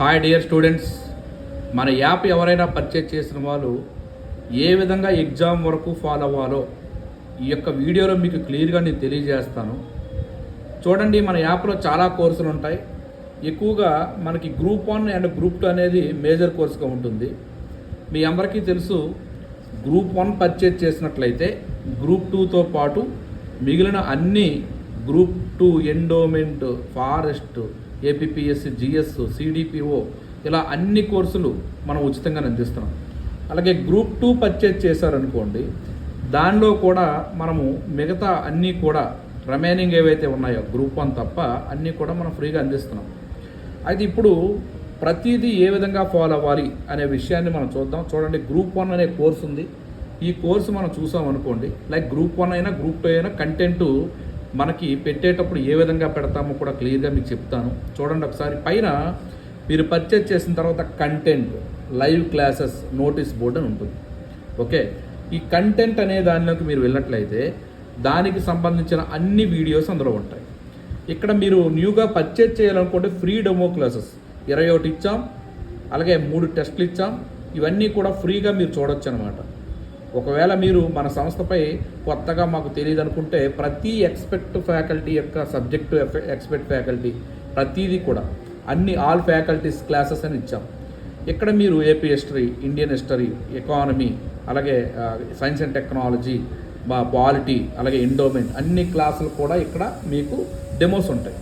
Hi dear students మన app ఎవరైనా purchase చేసిన వాళ్ళు ఏ విధంగా ఎగ్జామ్ వరకు ఫాలో అవ్వాలో ఈ యొక్క వీడియోలో మీకు క్లియర్గా నేను తెలియజేస్తాను. చూడండి మన యాప్లో చాలా కోర్సులు ఉంటాయి. ఎక్కువగా మనకి group one and group two అనేది మేజర్ కోర్సుగా ఉంటుంది. మీ అందరికీ తెలుసు గ్రూప్ వన్ పర్చేజ్ చేసినట్లయితే గ్రూప్ టూతో పాటు మిగిలిన అన్ని group two endowment forest APSC GS CDPO ఇలా అన్ని కోర్సులు మనం ఉచితంగా అందిస్తున్నాం. అలాగే గ్రూప్ టూ పర్చేజ్ చేశారనుకోండి దానిలో కూడా మనము మిగతా అన్నీ కూడా రిమైనింగ్ ఏవైతే ఉన్నాయో గ్రూప్ వన్ తప్ప అన్నీ కూడా మనం ఫ్రీగా అందిస్తున్నాం. అయితే ఇప్పుడు ప్రతిదీ ఏ విధంగా ఫాలో అవ్వాలి అనే విషయాన్ని మనం చూద్దాం. చూడండి గ్రూప్ వన్ అనే కోర్స్ ఉంది. ఈ కోర్సు మనం చూసాం అనుకోండి లైక్ గ్రూప్ వన్ అయినా గ్రూప్ టూ అయినా కంటెంట్ మనకి పెట్టేటప్పుడు ఏ విధంగా పెడతామో కూడా క్లియర్గా మీకు చెప్తాను. చూడండి ఒకసారి పైన మీరు పర్చేజ్ చేసిన తర్వాత content live classes notice board అని ఉంటుంది. ఓకే? ఈ కంటెంట్ అనే దానిలోకి మీరు వెళ్ళినట్లయితే దానికి సంబంధించిన అన్ని వీడియోస్ అందులో ఉంటాయి. ఇక్కడ మీరు న్యూగా పర్చేజ్ చేయాలనుకుంటే ఫ్రీ డెమో క్లాసెస్ ఇరవై ఒకటి ఇచ్చాం అలాగే మూడు టెస్ట్లు ఇచ్చాం. ఇవన్నీ కూడా ఫ్రీగా మీరు చూడొచ్చు అనమాట ఒకవేళ మీరు మన సంస్థపై కొత్తగా మాకు తెలియదు అనుకుంటే ప్రతి ఎక్స్పెక్ట్ ఫ్యాకల్టీ యొక్క సబ్జెక్టు ఎక్స్పెక్ట్ ఫ్యాకల్టీ ప్రతిదీ కూడా అన్ని ఆల్ ఫ్యాకల్టీస్ క్లాసెస్ అని ఇచ్చాం. ఇక్కడ మీరు AP history Indian history economy అలాగే సైన్స్ అండ్ టెక్నాలజీ మా పాలిటీ అలాగే ఎండోమెంట్ అన్ని క్లాసులు కూడా ఇక్కడ మీకు డెమోస్ ఉంటాయి.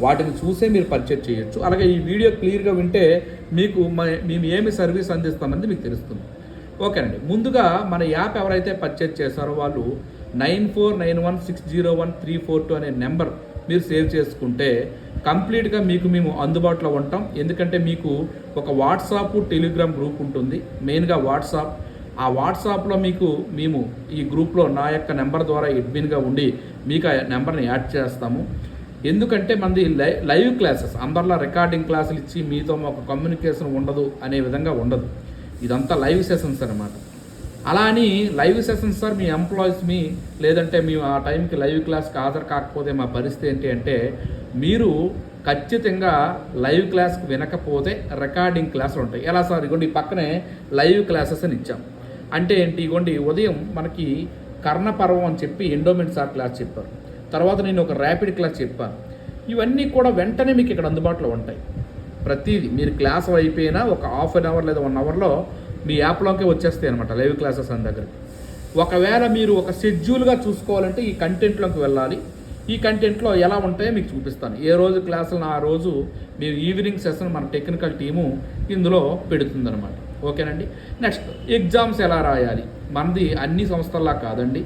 వాటిని చూసే మీరు పర్చేజ్ చేయొచ్చు. అలాగే ఈ వీడియో క్లియర్గా వింటే మీకు మ- మేము ఏమి సర్వీస్ అందిస్తామని మీకు తెలుస్తుంది. ఓకేనండి ముందుగా మన యాప్ ఎవరైతే పర్చేజ్ చేశారో వాళ్ళు nine four nine one six zero one three four two అనే నెంబర్ మీరు సేవ్ చేసుకుంటే కంప్లీట్గా మీకు మేము అందుబాటులో ఉంటాం. ఎందుకంటే మీకు ఒక వాట్సాప్ టెలిగ్రామ్ గ్రూప్ ఉంటుంది. మెయిన్గా వాట్సాప్. ఆ వాట్సాప్లో మీకు మేము ఈ గ్రూప్లో నా యొక్క నెంబర్ ద్వారా అడ్మిన్గా ఉండి మీకు ఆ నెంబర్ని యాడ్ చేస్తాము. ఎందుకంటే మనది లై లైవ్ క్లాసెస్ అందరిలో రికార్డింగ్ క్లాసులు ఇచ్చి మీతో మాకు కమ్యూనికేషన్ ఉండదు అనే విధంగా ఉండదు. ఇదంతా లైవ్ సెషన్స్ అనమాట అలా అని లైవ్ సెషన్స్ సార్ మీ ఎంప్లాయీస్ మీ లేదంటే మేము ఆ టైంకి లైవ్ క్లాస్కి హాజరు కాకపోతే మా పరిస్థితి ఏంటి అంటే మీరు ఖచ్చితంగా లైవ్ క్లాస్కి వినకపోతే రికార్డింగ్ క్లాసులు ఉంటాయి. ఎలా సార్? ఇగోండి పక్కనే లైవ్ క్లాసెస్ అని ఇచ్చాం. అంటే ఏంటి? ఇగోండి ఉదయం మనకి కర్ణపర్వం అని చెప్పి ఎండోమెంట్ సార్ క్లాస్ చెప్పారు. తర్వాత నేను ఒక ర్యాపిడ్ క్లాస్ చెప్పాను. ఇవన్నీ కూడా వెంటనే మీకు ఇక్కడ అందుబాటులో ఉంటాయి. ప్రతిదీ. మీరు క్లాస్ అయిపోయినా ఒక హాఫ్ అన్ అవర్ లేదా వన్ అవర్లో మీ యాప్లోకి వచ్చేస్తాయి అనమాట లైవ్ క్లాసెస్ అని దగ్గరికి ఒకవేళ మీరు ఒక షెడ్యూల్గా చూసుకోవాలంటే ఈ కంటెంట్లోకి వెళ్ళాలి. ఈ కంటెంట్లో ఎలా ఉంటాయో మీకు చూపిస్తాను. ఏ రోజు క్లాసులను ఆ రోజు మీరు ఈవినింగ్ సెషన్ మన టెక్నికల్ టీము ఇందులో పెడుతుందనమాట ఓకేనండి? నెక్స్ట్ ఎగ్జామ్స్ ఎలా రాయాలి? మనది అన్ని సంస్థల్లా కాదండి.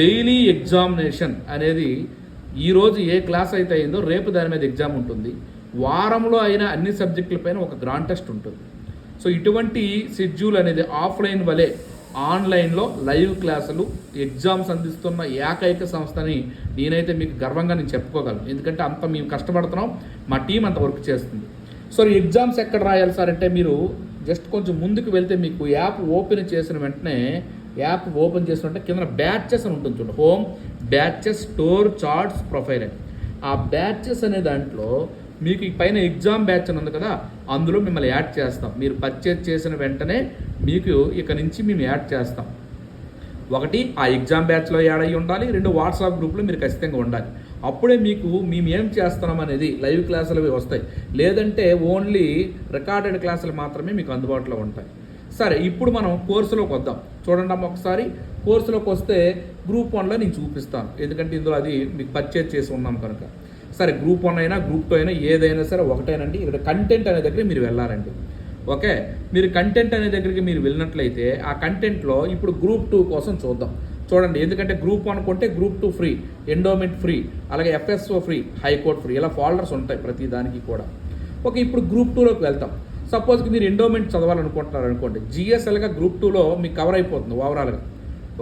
డైలీ ఎగ్జామినేషన్ అనేది ఈరోజు ఏ క్లాస్ అయితే అయిందో రేపు దాని మీద ఎగ్జామ్ ఉంటుంది. వారంలో అయినా అన్ని సబ్జెక్టులపైన ఒక గ్రాండ్ టెస్ట్ ఉంటుంది. సో ఇటువంటి షెడ్యూల్ అనేది ఆఫ్లైన్ వలె ఆన్లైన్లో లైవ్ క్లాసులు ఎగ్జామ్స్ అందిస్తున్న ఏకైక సంస్థని నేనైతే మీకు గర్వంగా నేను చెప్పుకోగలను. ఎందుకంటే అంత మేము కష్టపడుతున్నాం మా టీం అంత వర్క్ చేస్తుంది. సో ఎగ్జామ్స్ ఎక్కడ రాయాలి సార్ అంటే మీరు జస్ట్ కొంచెం ముందుకు వెళ్తే మీకు యాప్ ఓపెన్ చేసిన వెంటనే యాప్ ఓపెన్ చేసిన వెంటనే కింద బ్యాచెస్ అని ఉంటుంది చూడండి home batches store charts profile అని. ఆ బ్యాచెస్ అనే దాంట్లో మీకు ఈ పైన ఎగ్జామ్ బ్యాచ్ అని ఉంది కదా అందులో మిమ్మల్ని యాడ్ చేస్తాం. మీరు పర్చేజ్ చేసిన వెంటనే మీకు ఇక నుంచి మేము యాడ్ చేస్తాం. ఒకటి ఆ ఎగ్జామ్ బ్యాచ్లో యాడ్ అయ్యి ఉండాలి. రెండు వాట్సాప్ గ్రూప్లో మీరు ఖచ్చితంగా ఉండాలి. అప్పుడే మీకు మేము ఏం చేస్తున్నాం అనేది లైవ్ క్లాసులు వస్తాయి. లేదంటే ఓన్లీ రికార్డెడ్ క్లాసులు మాత్రమే మీకు అందుబాటులో ఉంటాయి. సరే ఇప్పుడు మనం కోర్సులోకి వద్దాం. చూడండి అమ్మ ఒకసారి. కోర్సులోకి వస్తే గ్రూప్ వన్లో నేను చూపిస్తాను. ఎందుకంటే ఇందులో అది మీకు పర్చేజ్ చేసి ఉన్నాం కనుక. సరే గ్రూప్ వన్ అయినా గ్రూప్ టూ అయినా ఏదైనా సరే ఒకటేనండి. ఇక్కడ కంటెంట్ అనే దగ్గర మీరు వెళ్ళాలండి. ఓకే? మీరు కంటెంట్ అనే దగ్గరికి మీరు వెళ్ళినట్లయితే ఆ కంటెంట్లో ఇప్పుడు గ్రూప్ టూ కోసం చూద్దాం. చూడండి ఎందుకంటే గ్రూప్ వన్ కొంటే group two free endowment free అలాగే FSO free high court free ఇలా ఫోల్డర్స్ ఉంటాయి ప్రతి దానికి కూడా. ఓకే ఇప్పుడు గ్రూప్ టూలోకి వెళ్తాం. సపోజ్కి మీరు ఎండోమెంట్ చదవాలనుకుంటున్నారు అనుకోండి. జిఎస్ఎల్గా గ్రూప్ టూలో మీకు కవర్ అయిపోతుంది ఓవరాల్గా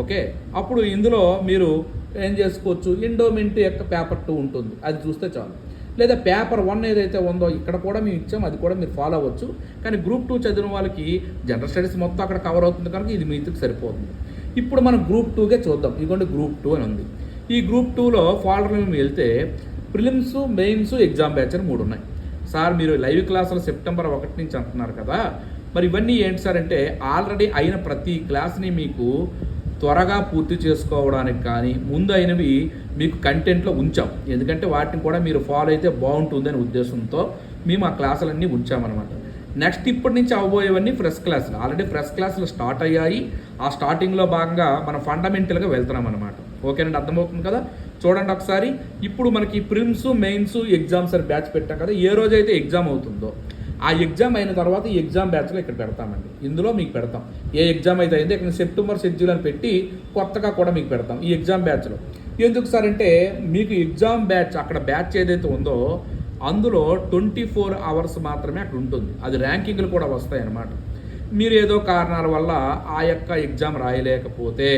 ఓకే? అప్పుడు ఇందులో మీరు ఏం చేసుకోవచ్చు? ఎండోమెంట్ యొక్క పేపర్ టూ ఉంటుంది. అది చూస్తే చాలు. లేదా పేపర్ వన్ ఏదైతే ఉందో ఇక్కడ కూడా మేము ఇచ్చాం అది కూడా మీరు ఫాలో అవ్వచ్చు. కానీ గ్రూప్ టూ చదివిన వాళ్ళకి జనరల్ స్టడీస్ మొత్తం అక్కడ కవర్ అవుతుంది కనుక ఇది మీతో సరిపోతుంది. ఇప్పుడు మనం గ్రూప్ టూకే చూద్దాం. ఇదిగోండి గ్రూప్ టూ అని ఉంది. ఈ గ్రూప్ టూలో ఫాల్డర్ మేము వెళ్తే ప్రిలిమ్స్ మెయిన్స్ ఎగ్జామ్ బ్యాచ్ అని మూడు ఉన్నాయి. సార్ మీరు లైవ్ క్లాసులు సెప్టెంబర్ ఒకటి నుంచి అంటున్నారు కదా. మరి ఇవన్నీ ఏంటి సార్ అంటే ఆల్రెడీ అయిన ప్రతి క్లాస్ని మీకు త్వరగా పూర్తి చేసుకోవడానికి కానీ ముందు అయినవి మీకు కంటెంట్లో ఉంచాం. ఎందుకంటే వాటిని కూడా మీరు ఫాలో అయితే బాగుంటుందనే ఉద్దేశంతో మేము ఆ క్లాసులన్నీ ఉంచామన్నమాట. నెక్స్ట్ ఇప్పటి నుంచి అవబోయేవన్నీ ఫ్రెష్ క్లాసులు ఆల్రెడీ ఫ్రెష్ క్లాసులు స్టార్ట్ అయ్యాయి. ఆ స్టార్టింగ్లో భాగంగా మనం ఫండమెంటల్గా వెళ్తున్నాం అనమాట ఓకేనండి అర్థమవుతుంది కదా? చూడండి ఒకసారి. ఇప్పుడు మనకి ప్రిమ్స్ మెయిన్స్ ఎగ్జామ్స్ అని బ్యాచ్ పెట్టాం కదా? ఏ రోజైతే ఎగ్జామ్ అవుతుందో ఆ ఎగ్జామ్ అయిన తర్వాత ఈ ఎగ్జామ్ బ్యాచ్లో ఇక్కడ పెడతామండి. ఇందులో మీకు పెడతాం. ఏ ఎగ్జామ్ అయితే అయిందో ఇక్కడ సెప్టెంబర్ షెడ్యూల్ అని పెట్టి కొత్తగా కూడా మీకు పెడతాం ఈ ఎగ్జామ్ బ్యాచ్లో. ఎందుకు సార్ అంటే మీకు ఎగ్జామ్ బ్యాచ్ అక్కడ బ్యాచ్ ఏదైతే ఉందో అందులో ట్వంటీ ఫోర్ అవర్స్ మాత్రమే అక్కడ ఉంటుంది. అది ర్యాంకింగ్లు కూడా వస్తాయి అన్నమాట మీరు ఏదో కారణాల వల్ల ఆ యొక్క ఎగ్జామ్ రాయలేకపోతే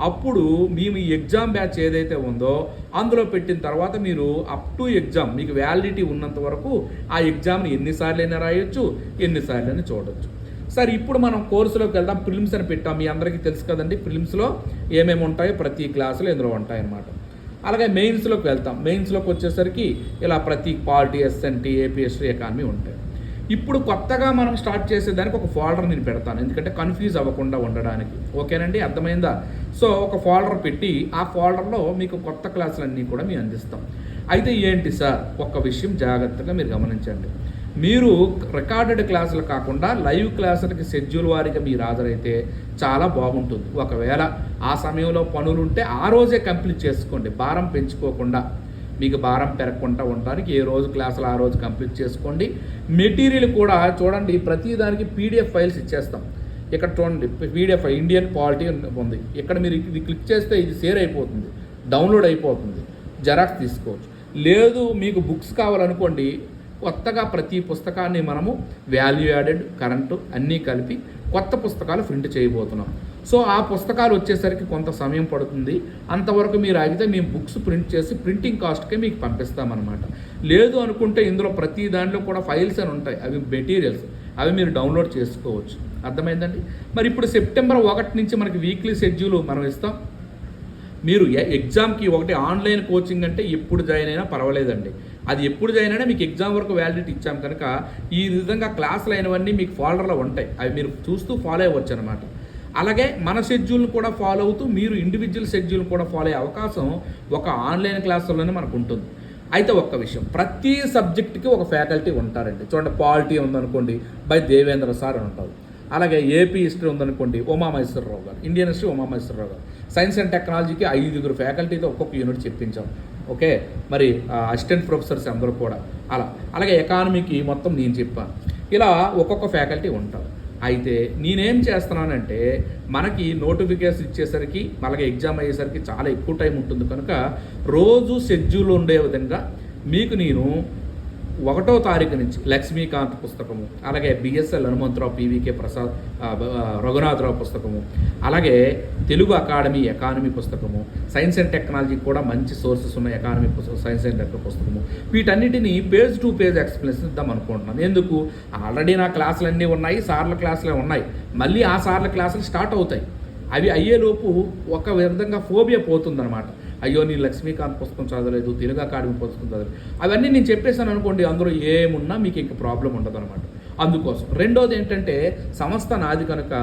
అప్పుడు మేము ఈ ఎగ్జామ్ బ్యాచ్ ఏదైతే ఉందో అందులో పెట్టిన తర్వాత మీరు అప్ టు ఎగ్జామ్ మీకు వ్యాలిడిటీ ఉన్నంత వరకు ఆ ఎగ్జామ్ని ఎన్నిసార్లు అయినా రాయొచ్చు ఎన్నిసార్లు అయినా చూడొచ్చు. సరే ఇప్పుడు మనం కోర్సులోకి వెళ్దాం. ఫిలిమ్స్ అని పెట్టాం. మీ అందరికీ తెలుసు కదండి ఫిలిమ్స్లో ఏమేమి ఉంటాయో ప్రతి క్లాసులో ఇందులో ఉంటాయన్నమాట. అలాగే మెయిన్స్లోకి వెళ్తాం. మెయిన్స్లోకి వచ్చేసరికి ఇలా ప్రతి పార్టీ ఎస్ఎన్టీ ఏపీఎస్టీ ఎకానమీ ఉంటాయి. ఇప్పుడు కొత్తగా మనం స్టార్ట్ చేసేదానికి ఒక ఫోల్డర్ నేను పెడతాను. ఎందుకంటే కన్ఫ్యూజ్ అవ్వకుండా ఉండడానికి. ఓకేనండి? అర్థమైందా? సో ఒక ఫోల్డర్ పెట్టి ఆ ఫోల్డర్లో మీకు కొత్త క్లాసులన్నీ కూడా మేము అందిస్తాం. అయితే ఏంటి సార్? ఒక్క విషయం జాగ్రత్తగా మీరు గమనించండి. మీరు రికార్డెడ్ క్లాసులు కాకుండా లైవ్ క్లాసులకి షెడ్యూల్ వారీగా మీరు హాజరైతే చాలా బాగుంటుంది. ఒకవేళ ఆ సమయంలో పనులు ఉంటే ఆ రోజే కంప్లీట్ చేసుకోండి. భారం పెంచుకోకుండా. మీకు భారం పెరగకుండా ఉండడానికి ఏ రోజు క్లాసులు ఆ రోజు కంప్లీట్ చేసుకోండి. మెటీరియల్ కూడా చూడండి ప్రతి దానికి పీడిఎఫ్ ఫైల్స్ ఇచ్చేస్తాం. ఇక్కడ చూడండి పీడిఎఫ్ ఇండియన్ పాలిటీ ఉంది. ఇక్కడ మీరు ఇది క్లిక్ చేస్తే ఇది షేర్ అయిపోతుంది డౌన్లోడ్ అయిపోతుంది జెరాక్స్ తీసుకోవచ్చు. లేదు మీకు బుక్స్ కావాలనుకోండి కొత్తగా ప్రతి పుస్తకాన్ని మనము వాల్యూ యాడెడ్ కరెంటు అన్నీ కలిపి కొత్త పుస్తకాలు ప్రింట్ చేయబోతున్నాం. సో ఆ పుస్తకాలు వచ్చేసరికి కొంత సమయం పడుతుంది. అంతవరకు మీరు ఆగితే మేము బుక్స్ ప్రింట్ చేసి ప్రింటింగ్ కాస్ట్కే మీకు పంపిస్తామన్నమాట. లేదు అనుకుంటే ఇందులో ప్రతి దాంట్లో కూడా ఫైల్స్ అని ఉంటాయి. అవి మెటీరియల్స్. అవి మీరు డౌన్లోడ్ చేసుకోవచ్చు. అర్థమైందండి? మరి ఇప్పుడు సెప్టెంబర్ ఒకటి నుంచి మనకి వీక్లీ షెడ్యూల్ మనం ఇస్తాం. మీరు ఎగ్జామ్కి ఒకటి ఆన్లైన్ కోచింగ్ అంటే ఎప్పుడు జాయిన్ అయినా పర్వాలేదండి. అది ఎప్పుడు జాయిన్ అయినా మీకు ఎగ్జామ్ వరకు వ్యాలిడిటీ ఇచ్చాం కనుక ఈ విధంగా క్లాసులు అయినవన్నీ మీకు ఫోల్డర్లో ఉంటాయి. అవి మీరు చూస్తూ ఫాలో అవ్వచ్చు అనమాట అలాగే మన షెడ్యూల్ని కూడా ఫాలో అవుతూ మీరు ఇండివిజువల్ షెడ్యూల్ కూడా ఫాలో అయ్యే అవకాశం ఒక ఆన్లైన్ క్లాసుల్లోనే మనకు ఉంటుంది అయితే ఒక్క విషయం ప్రతి సబ్జెక్ట్కి ఒక ఫ్యాకల్టీ ఉంటారండి. చూడండి పాలిటీ ఉందనుకోండి బై దేవేంద్ర సార్ అని ఉంటారు. అలాగే ఏపీ హిస్టరీ ఉందనుకోండి ఉమామహేశ్వరరావు గారు ఇండియన్ హిస్టరీ ఉమామహేశ్వరరావు గారు. సైన్స్ అండ్ టెక్నాలజీకి ఐదుగురు ఫ్యాకల్టీతో ఒక్కొక్క యూనిట్ చెప్పించాం. ఓకే? మరి అసిస్టెంట్ ప్రొఫెసర్స్ అందరూ కూడా. అలా. అలాగే ఎకానమీకి మొత్తం నేను చెప్పాను. ఇలా ఒక్కొక్క ఫ్యాకల్టీ ఉంటారు. అయితే నేనేం చేస్తున్నానంటే మనకి నోటిఫికేషన్ ఇచ్చేసరికి మనకి ఎగ్జామ్ అయ్యేసరికి చాలా ఎక్కువ టైం ఉంటుంది. కనుక రోజు షెడ్యూల్ ఉండే విధంగా మీకు నేను ఒకటో తారీఖు నుంచి లక్ష్మీకాంత్ పుస్తకము అలాగే బిఎస్ఎల్ హనుమంతరావు పీవీకే ప్రసాద్ రఘునాథరావు పుస్తకము అలాగే తెలుగు అకాడమీ ఎకానమీ పుస్తకము సైన్స్ అండ్ టెక్నాలజీ కూడా మంచి సోర్సెస్ ఉన్న ఎకానమీ పుస్తకం సైన్స్ అండ్ టెక్ పుస్తకము. వీటన్నిటిని పేజ్ టు పేజ్ ఎక్స్ప్లెనేషన్ ఇద్దాం అనుకుంటున్నాను. ఎందుకు? ఆల్రెడీ నా క్లాసులు అన్నీ ఉన్నాయి సార్ల క్లాసులే ఉన్నాయి. మళ్ళీ ఆ సార్ల క్లాసులు స్టార్ట్ అవుతాయి. అవి అయ్యేలోపు ఒక విధంగా ఫోబియా పోతుందన్నమాట. అయ్యో నీ లక్ష్మీకాంత్ పుస్తకం చదవలేదు తెలుగు అకాడమీ పుస్తకం చదవలేదు. అవన్నీ నేను చెప్పేసాను అనుకోండి అందులో ఏమున్నా మీకు ఇంక ప్రాబ్లం ఉండదు అనమాట అందుకోసం. రెండోది ఏంటంటే సంస్థ నాది కనుక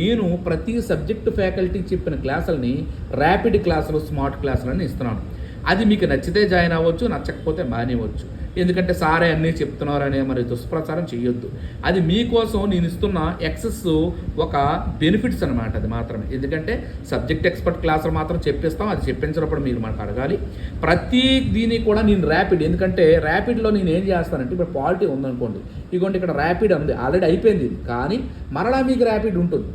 నేను ప్రతి సబ్జెక్ట్ ఫ్యాకల్టీ చెప్పిన క్లాసులని ర్యాపిడ్ క్లాసులు స్మార్ట్ క్లాసులని ఇస్తున్నాను. అది మీకు నచ్చితే జాయిన్ అవ్వచ్చు నచ్చకపోతే మానేయవచ్చు. ఎందుకంటే సారే అన్నీ చెప్తున్నారనే మరి దుష్ప్రచారం చేయొద్దు అది మీకోసం నేను ఇస్తున్న ఎక్సెస్ ఒక బెనిఫిట్స్ అనమాట అది మాత్రమే. ఎందుకంటే సబ్జెక్ట్ ఎక్స్పర్ట్ క్లాసులు మాత్రం చెప్పిస్తాం అది చెప్పించినప్పుడు మీరు మనకు అడగాలి. ప్రతి దీని కూడా నేను ర్యాపిడ్ ఎందుకంటే ర్యాపిడ్లో నేను ఏం చేస్తానంటే ఇప్పుడు పాలిటీ ఉందనుకోండి. ఇదిగోండి ఇక్కడ ర్యాపిడ్ ఉంది ఆల్రెడీ అయిపోయింది ఇది. కానీ మరలా మీకు ర్యాపిడ్ ఉంటుంది.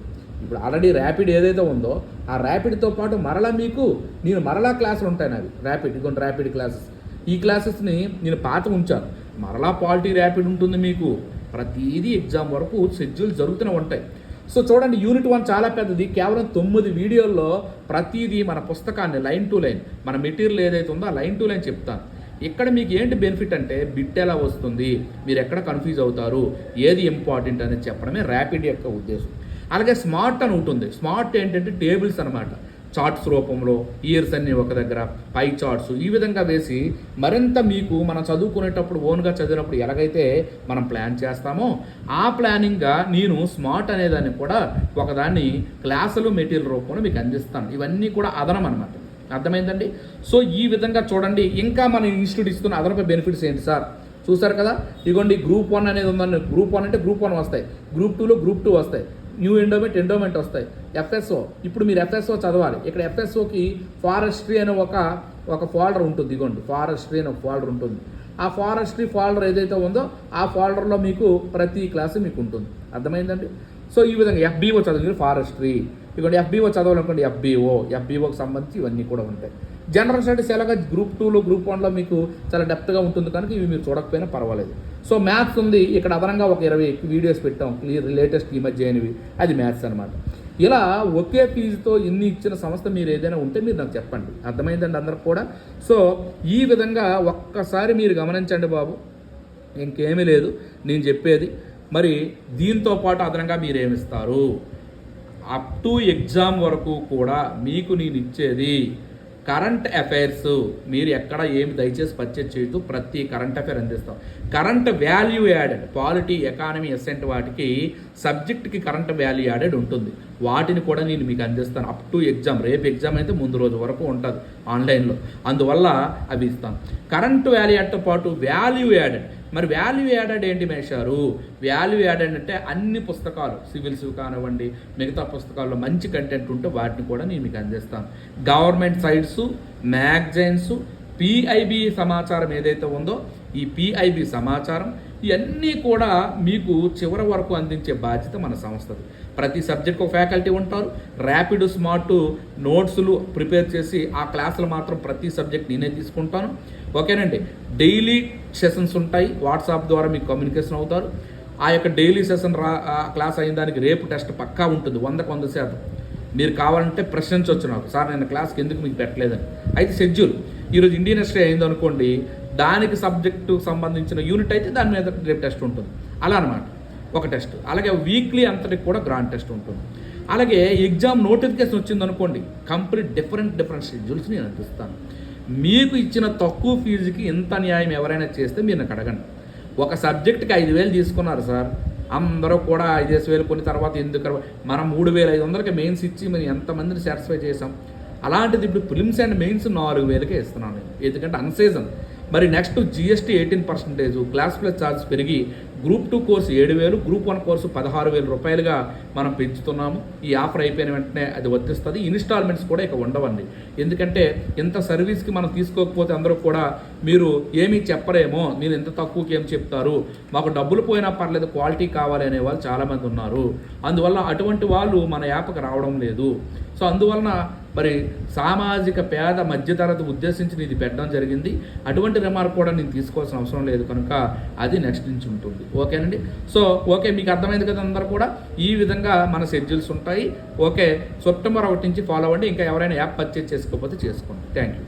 ఇప్పుడు ఆల్రెడీ ర్యాపిడ్ ఏదైతే ఉందో ఆ ర్యాపిడ్తో పాటు మరలా మీకు నేను మరలా క్లాసులు ఉంటాయి నావి. ర్యాపిడ్ ఇదిగోండి ర్యాపిడ్ క్లాసెస్. ఈ క్లాసెస్ని నేను పాత ఉంచాను. మరలా పాలిటీ ర్యాపిడ్ ఉంటుంది మీకు. ప్రతిదీ ఎగ్జామ్ వరకు షెడ్యూల్ జరుగుతూనే ఉంటాయి. సో చూడండి యూనిట్ వన్ చాలా పెద్దది. కేవలం తొమ్మిది వీడియోల్లో ప్రతిదీ మన పుస్తకాన్ని లైన్ టు లైన్ మన మెటీరియల్ ఏదైతే ఉందో ఆ లైన్ టు లైన్ చెప్తాను. ఇక్కడ మీకు ఏంటి బెనిఫిట్ అంటే బిట్ ఎలా వస్తుంది? మీరు ఎక్కడ కన్ఫ్యూజ్ అవుతారు? ఏది ఇంపార్టెంట్ అనేది చెప్పడమే ర్యాపిడ్ యొక్క ఉద్దేశం. అలాగే స్మార్ట్ అని ఉంటుంది. స్మార్ట్ ఏంటంటే టేబుల్స్ అనమాట చార్ట్స్ రూపంలో ఇయర్స్ అన్ని ఒక దగ్గర పై చార్ట్స్ ఈ విధంగా వేసి మరింత మీకు మనం చదువుకునేటప్పుడు ఓన్గా చదివినప్పుడు ఎలాగైతే మనం ప్లాన్ చేస్తామో ఆ ప్లానింగ్గా నేను స్మార్ట్ అనేదాన్ని కూడా ఒకదాన్ని క్లాసులు మెటీరియల్ రూపంలో మీకు అందిస్తాను. ఇవన్నీ కూడా అదనం అనమాట అర్థమైందండి? సో ఈ విధంగా చూడండి. ఇంకా మన ఇన్స్టిట్యూట్ ఇస్తున్న అదనపు బెనిఫిట్స్ ఏంటి సార్? చూసారు కదా? ఇదిగోండి గ్రూప్ వన్ అనేది ఉందండి గ్రూప్ వన్ అంటే గ్రూప్ వన్ వస్తాయి. గ్రూప్ టూలో గ్రూప్ టూ వస్తాయి. న్యూ ఎండోమెంట్ ఎండోమెంట్ వస్తాయి. ఎఫ్ఎస్ఓ. ఇప్పుడు మీరు ఎఫ్ఎస్ఓ చదవాలి. ఇక్కడ ఎఫ్ఎస్ఓకి ఫారెస్ట్రీ అనే ఒక ఒక ఫోల్డర్ ఉంటుంది. ఇదిగోండి ఫారెస్ట్రీ అనే ఒక ఫోల్డర్ ఉంటుంది. ఆ ఫారెస్ట్రీ ఫోల్డర్ ఏదైతే ఉందో ఆ ఫోల్డర్లో మీకు ప్రతి క్లాసు మీకు ఉంటుంది. అర్థమైందండి? సో ఈ విధంగా ఎఫ్బీఓ చదివి ఫారెస్ట్రీ. ఇదిగోండి ఎఫ్బీఓ చదవాలనుకోండి ఎఫ్బీఓ. ఎఫ్బీఓకి సంబంధించి ఇవన్నీ కూడా ఉంటాయి. జనరల్ స్టడీస్ ఎలాగ? గ్రూప్ టూలో గ్రూప్ వన్లో మీకు చాలా డెప్త్గా ఉంటుంది. కనుక ఇవి మీరు చూడకపోయినా పర్వాలేదు. సో మ్యాథ్స్ ఉంది. ఇక్కడ అదనంగా ఒక ఇరవై వీడియోస్ పెట్టాం. క్లియర్ లేటెస్ట్ ఈ మధ్య అయినవి. అది మ్యాథ్స్ అనమాట ఇలా ఒకే ఫీజుతో ఇన్ని ఇచ్చిన సంస్థ మీరు ఏదైనా ఉంటే మీరు నాకు చెప్పండి. అర్థమైందండి అందరికి కూడా? సో ఈ విధంగా ఒక్కసారి మీరు గమనించండి బాబు. ఇంకేమీ లేదు. నేను చెప్పేది. మరి దీంతో పాటు అదనంగా మీరు ఏమిస్తారు అప్ టు ఎగ్జామ్ వరకు కూడా మీకు నేను ఇచ్చేది కరెంట్ అఫైర్స్ మీరు ఎక్కడ ఏమి దయచేసి పర్చేజ్ చేయొద్దు ప్రతి కరెంట్ అఫైర్ అందిస్తాం. Current value added polity economy Accent వాటికి సబ్జెక్ట్కి కరెంట్ వాల్యూ యాడెడ్ ఉంటుంది. వాటిని కూడా నేను మీకు అందిస్తాను. అప్ టు ఎగ్జామ్ రేపు ఎగ్జామ్ అయితే ముందు రోజు వరకు ఉంటుంది ఆన్లైన్లో. అందువల్ల అవి ఇస్తాం. కరెంట్ వాల్యూ యాడ్తో పాటు వాల్యూ యాడెడ్. మరి వాల్యూ యాడెడ్ ఏంటి మేషారు వాల్యూ యాడెడ్ అంటే అన్ని పుస్తకాలు సివిల్స్ కానివ్వండి మిగతా పుస్తకాల్లో మంచి కంటెంట్ ఉంటే వాటిని కూడా నేను మీకు అందిస్తాను. గవర్నమెంట్ సైట్స్ మ్యాగజైన్స్ పిఐబి సమాచారం ఏదైతే ఉందో ఈ పిఐబి సమాచారం ఇవన్నీ కూడా మీకు చివరి వరకు అందించే బాధ్యత మన సంస్థది. ప్రతి సబ్జెక్ట్ ఒక ఫ్యాకల్టీ ఉంటారు. ర్యాపిడ్ స్మార్ట్ నోట్స్లు ప్రిపేర్ చేసి ఆ క్లాసులు మాత్రం ప్రతి సబ్జెక్ట్ నేనే తీసుకుంటాను. ఓకేనండి? డైలీ సెషన్స్ ఉంటాయి. వాట్సాప్ ద్వారా మీకు కమ్యూనికేషన్ అవుతారు. ఆ యొక్క డైలీ సెషన్ రా ఆ క్లాస్ అయిన దానికి రేపు టెస్ట్ పక్కా ఉంటుంది. వందకు వంద శాతం. మీరు కావాలంటే ప్రశ్నించవచ్చు నాకు. సార్ నేను క్లాస్కి ఎందుకు మీకు పెట్టలేదని. అయితే షెడ్యూల్. ఈరోజు ఇండియన్ హిస్టరీ అయిందనుకోండి దానికి సబ్జెక్టు సంబంధించిన యూనిట్ అయితే దాని మీద రేపు టెస్ట్ ఉంటుంది. అలా అనమాట ఒక టెస్ట్. అలాగే వీక్లీ అంతటికి కూడా గ్రాండ్ టెస్ట్ ఉంటుంది. అలాగే ఎగ్జామ్ నోటిఫికేషన్ వచ్చింది అనుకోండి కంప్లీట్ డిఫరెంట్ డిఫరెంట్ షెడ్యూల్స్ నేను అందిస్తాను. మీకు ఇచ్చిన తక్కువ ఫీజుకి ఇంత న్యాయం ఎవరైనా చేస్తే మీరు నాకు అడగండి. ఒక సబ్జెక్ట్కి ఐదు వేలు తీసుకున్నారు సార్. అందరూ కూడా ఐదేసి వేలు కొన్ని తర్వాత ఎందుకు మనం మూడు వేల ఐదు వందలకి మెయిన్స్ ఇచ్చి మేము ఎంతమందిని సాటిస్ఫై చేసాం అలాంటిది ఇప్పుడు ఫిలిమ్స్ అండ్ మెయిన్స్ నాలుగు వేలకే ఇస్తున్నాను ఎందుకంటే అన్సీజన్. మరి next GST eighteen percentage class plus charge పెరిగి గ్రూప్ టూ కోర్సు ఏడు వేలు గ్రూప్ వన్ కోర్సు పదహారు వేల రూపాయలుగా మనం పెంచుతున్నాము. ఈ ఆఫర్ అయిపోయిన వెంటనే అది వర్తిస్తుంది. ఇన్స్టాల్మెంట్స్ కూడా ఇక ఉండవండి. ఎందుకంటే ఇంత సర్వీస్కి మనం తీసుకోకపోతే అందరూ కూడా మీరు ఏమీ చెప్పరేమో మీరు ఎంత తక్కువకి ఏం చెప్తారు? మాకు డబ్బులు పోయినా పర్లేదు క్వాలిటీ కావాలి అనే వాళ్ళు చాలామంది ఉన్నారు. అందువల్ల అటువంటి వాళ్ళు మన యాప్కి రావడం లేదు. సో అందువలన మరి సామాజిక పేద మధ్యతరగతి ఉద్దేశించి ఇది పెట్టడం జరిగింది. అటువంటి రిమార్క్ కూడా నేను తీసుకోవాల్సిన అవసరం లేదు కనుక అది నెక్స్ట్ నుంచి ఉంటుంది. ఓకేనండి సో ఓకే మీకు అర్థమైంది కదా అందరూ కూడా? ఈ విధంగా మన షెడ్యూల్స్ ఉంటాయి. ఓకే సెప్టెంబర్ ఒకటి నుంచి ఫాలో అవ్వండి. ఇంకా ఎవరైనా యాప్ పర్చేజ్ చేసుకోకపోతే చేసుకోండి. Thank you